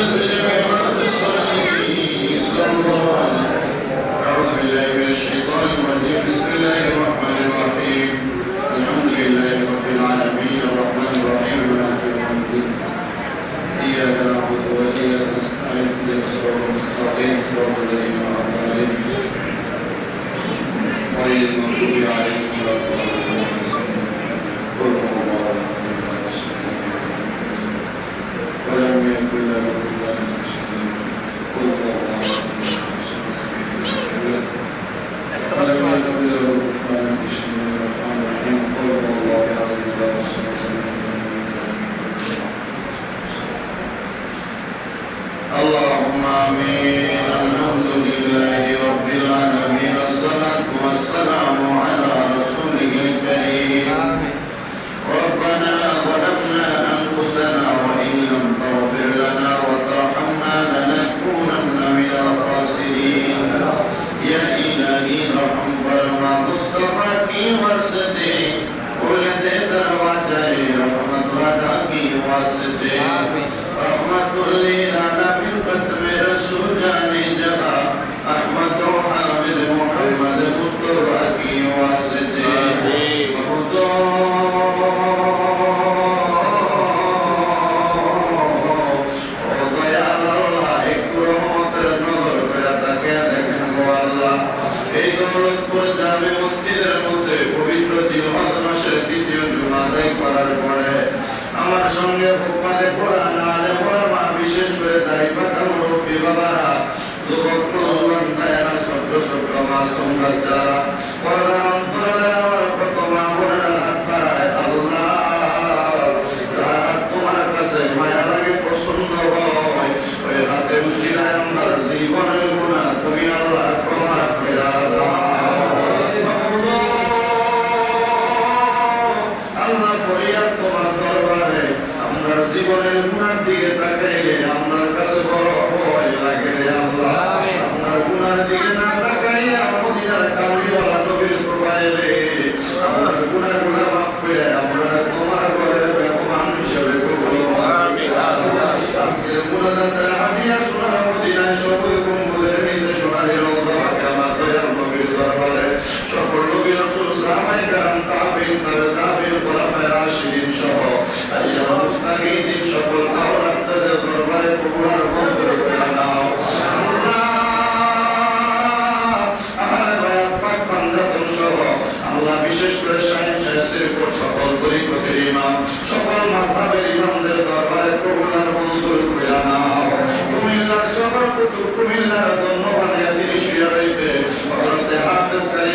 Hallelujah. সংঘাত যারা বিশেষ করে সাহেব শেষের উপর সকল তরিকতের ইমাম সকল মাসাবের ইমামদের দরবারে কবুলার মঞ্জুর করিয়া নাও কুমিল্লার সবার কুতুব কুমিল্লার ধন্যবাদ তিনি শুয়ে রয়েছে হজরতে হাফেজ কারি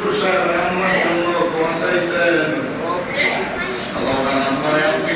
শুক্র সাহেব আমার জন্য পৌঁছাইছেন আল্লাহ আপনারে আপনি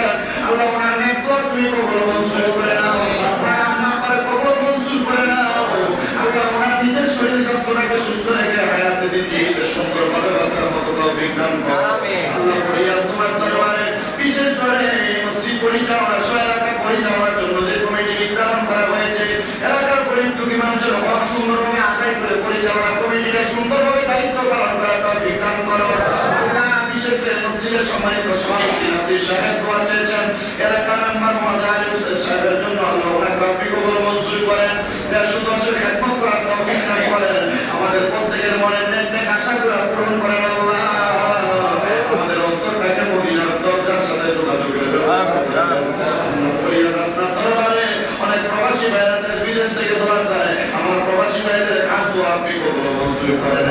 দিয়েছে আল্লাহ ওনার নেকো তুমি কবুল করে নাও সুন্দর ভাবে বাঁচার করা সুন্দরভাবে আদায় করে পরিচালনা কমিটিটা সুন্দরভাবে দায়িত্ব পালন করার তৌফিক দান করো শিল্পের মসজিদের সম্মানিত সভাপতি নাসির সাহেব দোয়া চেয়েছেন। এলাকা নাম্বার মাজার হোসেন সাহেবের জন্য আল্লাহ ওনাকে অপিকবল মঞ্জুরি করেন। সুদর্শের খেদমত করার তফিক দান করেন। আমাদের প্রত্যেকের মনে নেক নেক আশাগুলো পূরণ করেন আল্লাহ। আমাদের মদিনার দরজার সাথে অনেক প্রবাসী বিদেশ থেকে আমার প্রবাসী ভাইদের খাস দোয়া আপনি করেন।